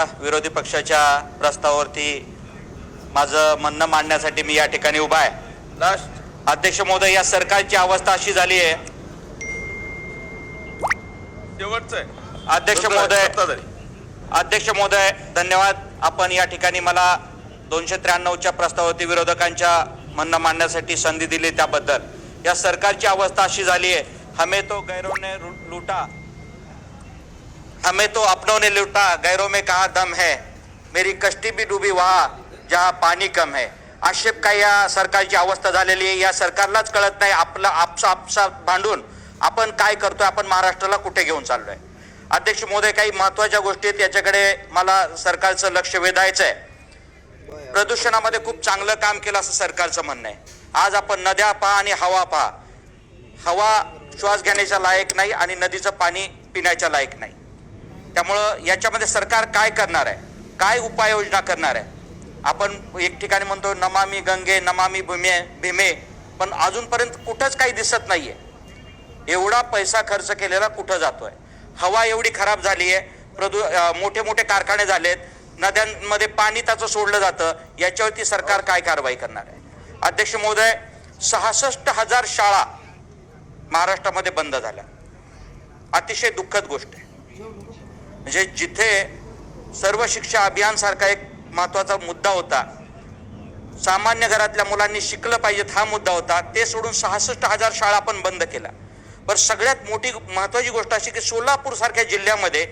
विरोधी पक्षाच्या प्रस्तावावरती माझं म्हणणं मांडण्यासाठी मी या ठिकाणी उभा आहे. अध्यक्ष महोदय या सरकारची अवस्था अशी झाली आहे. अध्यक्ष महोदय. अध्यक्ष महोदय धन्यवाद. आपण या ठिकाणी मला दोनशे त्र्याण्णवच्या प्रस्तावावरती विरोधकांच्या म्हणणं मांडण्यासाठी संधी दिली त्याबद्दल. या सरकारची अवस्था अशी झाली आहे. हमें तो गैरों ने रू- लूटा. हमें तो अपनों ने लूटा गैरों में कहा दम है। मेरी कष्टी भी डूबी वहा जहा पाणी कम है। आक्षेप काय या सरकारची अवस्था झालेली आहे या सरकारलाच कळत नाही आपलं आपसा आपसा भांडून आपण काय करतोय आपण महाराष्ट्राला कुठे घेऊन चाललोय? अध्यक्ष महोदय काही महत्त्वाच्या गोष्टी आहेत याच्याकडे मला सरकारचं लक्ष वेधायचं आहे प्रदूषणामध्ये खूप चांगलं काम केलं असं सरकारचं म्हणणं आहे. आज आपण नद्या पहा आणि हवा पहा. हवा श्वास घेण्याच्या लायक नाही आणि नदीचं पाणी पिण्याच्या लायक नाही. त्यामुळं याच्यामध्ये सरकार काय करणार आहे? काय उपाययोजना करणार आहे? आपण एक ठिकाणी म्हणतो नमामी गंगे नमामी भूमे भीमे पण अजूनपर्यंत कुठंच काही दिसत नाही आहे एवढा पैसा खर्च केलेला कुठं जातोय? हवा एवढी खराब झाली आहे प्रदू मोठे मोठे कारखाने झालेत नद्यांमध्ये पाणी त्याचं सोडलं जातं याच्यावरती सरकार काय कारवाई करणार आहे? अध्यक्ष महोदय सहासष्ट हजार शाळा महाराष्ट्रामध्ये बंद झाल्या. अतिशय दुःखद गोष्ट आहे. म्हणजे जिथे सर्व शिक्षा अभियान सारखा एक महत्त्वाचा मुद्दा होता सामान्य घरातल्या मुलांनी शिकलं पाहिजेत हा मुद्दा होता ते सोडून सहासष्ट हजार शाळा आपण बंद केल्या. पण सगळ्यात मोठी महत्वाची गोष्ट अशी की सोलापूर सारख्या जिल्ह्यामध्ये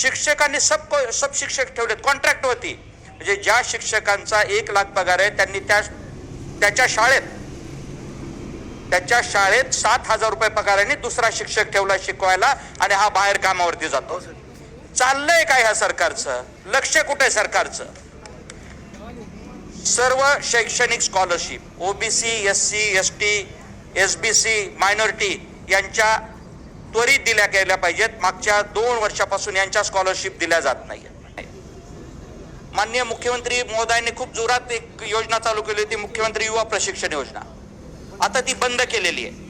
शिक्षकांनी सब सब शिक्षक ठेवलेत कॉन्ट्रॅक्टवरती म्हणजे ज्या शिक्षकांचा एक लाख पगार आहे त्यांनी त्या त्याच्या शाळेत त्याच्या शाळेत सात हजार रुपये पगाराने दुसरा शिक्षक ठेवला शिकवायला आणि हा बाहेर कामावरती जातो. चाललंय काय ह्या सरकारचं? लक्ष कुठे आहे सरकारचं? सर्व शैक्षणिक scholarship OBC S C S T S B C minority यांच्या त्वरित दिल्या गेल्या पाहिजेत. मागच्या दोन वर्षापासून यांच्या स्कॉलरशिप दिल्या जात नाही माननीय मुख्यमंत्री महोदयांनी खूप जोरात एक योजना चालू केली होती मुख्यमंत्री युवा प्रशिक्षण योजना. आता ती बंद केलेली आहे.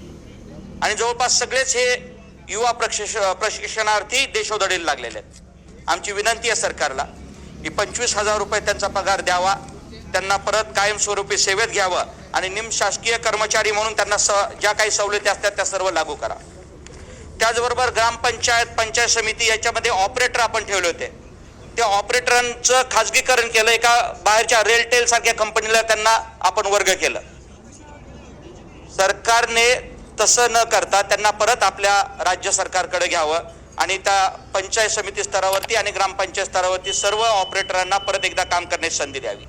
आणि जवळपास सगळेच हे युवा प्रशिक्ष प्रशिक्षणार्थी देशोधडीला लागलेले आहेत. आमची विनंती आहे सरकारला की पंचवीस हजार रुपये त्यांचा पगार द्यावा त्यांना परत कायमस्वरूपी सेवेत घ्यावं आणि निमशासकीय कर्मचारी म्हणून त्यांना स ज्या काही सवलती असतात त्या सर्व लागू करा. त्याचबरोबर ग्रामपंचायत पंचायत समिती याच्यामध्ये ऑपरेटर आपण ठेवले होते. त्या ऑपरेटरांचं खाजगीकरण केलं एका बाहेरच्या रेलटेल सारख्या कंपनीला त्यांना आपण वर्ग केलं. सरकारने तसं न करता त्यांना परत आपल्या राज्य सरकारकडे घ्यावं. आणि त्या पंचायत समिती स्तरावरती आणि ग्रामपंचायत स्तरावरती सर्व ऑपरेटरांना परत एकदा काम करण्याची संधी द्यावी.